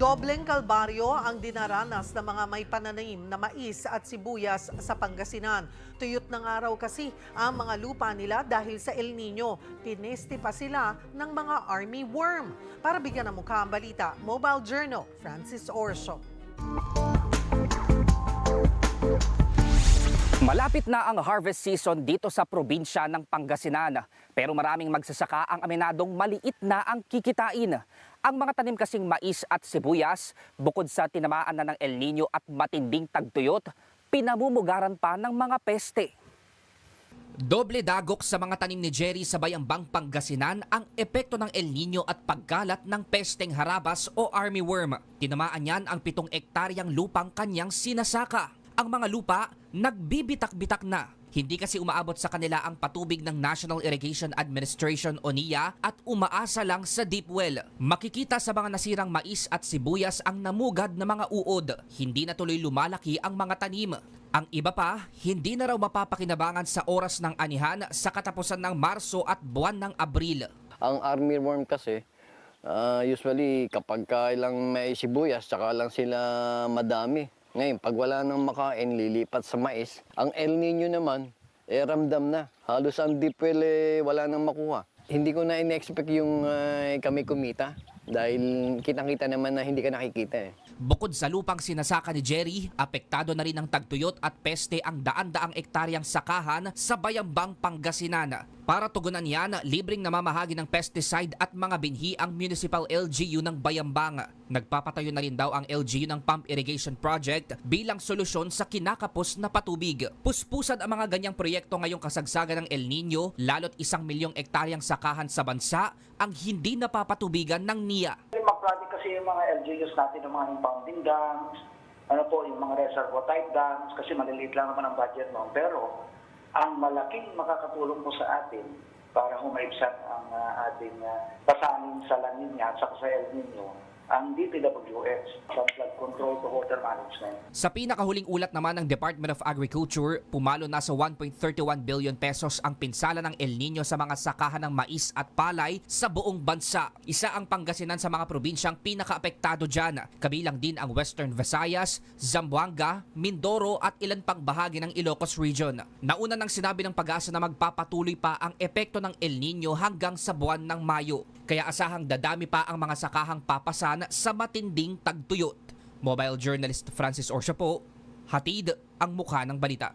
Dobleng kalbaryo ang dinaranas ng mga may pananim na mais at sibuyas sa Pangasinan. Tuyot ng araw kasi ang mga lupa nila dahil sa El Nino. Tinesti pa sila ng mga army worm. Para bigyan ng mukha ang balita, Mobile Journal, Francis Orso. Malapit na ang harvest season dito sa probinsya ng Pangasinan. Pero maraming magsasaka ang aminadong maliit na ang kikitain. Ang mga tanim kasing mais at sibuyas, bukod sa tinamaan na ng El Nino at matinding tagtuyot, pinamumugaran pa ng mga peste. Doble dagok sa mga tanim ni Jerry sa Bayambang Pangasinan ang epekto ng El Nino at pagkalat ng pesteng harabas o army worm. Tinamaan niyan ang pitong ektaryang lupang kanyang sinasaka. Ang mga lupa nagbibitak-bitak na. Hindi kasi umaabot sa kanila ang patubig ng National Irrigation Administration o NIA at umaasa lang sa deep well. Makikita sa mga nasirang mais at sibuyas ang namugad na mga uod. Hindi na tuloy lumalaki ang mga tanim. Ang iba pa, hindi na raw mapapakinabangan sa oras ng anihan sa katapusan ng Marso at buwan ng Abril. Ang army worm kasi, ah, usually kapag kailang may sibuyas, tsaka lang sila madami. Ngayon, pag wala nang makain, lilipat sa mais. Ang El Nino naman, eh ramdam na. Halos ang deep eh, wala nang makuha. Hindi ko na in-expect yung ah, kami kumita dahil kitang-kita naman na hindi ka nakikita eh. Bukod sa lupang sinasaka ni Jerry, apektado na rin ng tagtuyot at peste ang daan-daang ektaryang sakahan sa Bayambang, Pangasinan. Para tugunan yan, libreng namamahagi ng pesticide at mga binhi ang Municipal LGU ng Bayambang. Nagpapatayo na rin daw ang LGU ng Pump Irrigation Project bilang solusyon sa kinakapos na patubig. Puspusad ang mga ganyang proyekto ngayong kasagsagan ng El Nino, lalo't isang milyong ektaryang sakahan sa bansa ang hindi napapatubigan ng NIA. Yung mga project kasi yung mga LGUs natin, yung mga impounding dams, ano po, yung mga reservoir type dams, kasi maliliit lang naman ang budget noon. Pero ang malaking makakatulong po sa atin para humaibsan ang ah, ating uh, pasanin sa La Nina at sa El Nino, ang DPWH, water management. Sa pinakahuling ulat naman ng Department of Agriculture, pumalo na sa 1.31 billion pesos ang pinsala ng El Nino sa mga sakahan ng mais at palay sa buong bansa. Isa ang Pangasinan sa mga probinsyang pinakaapektado dyan. Kabilang din ang Western Visayas, Zamboanga, Mindoro at ilan pang bahagi ng Ilocos Region. Nauna nang sinabi ng pag-asa na magpapatuloy pa ang epekto ng El Nino hanggang sa buwan ng Mayo. Kaya asahang dadami pa ang mga sakahang papasan sa matinding tagtuyot. Mobile journalist Francis Orsha po, hatid ang mukha ng balita.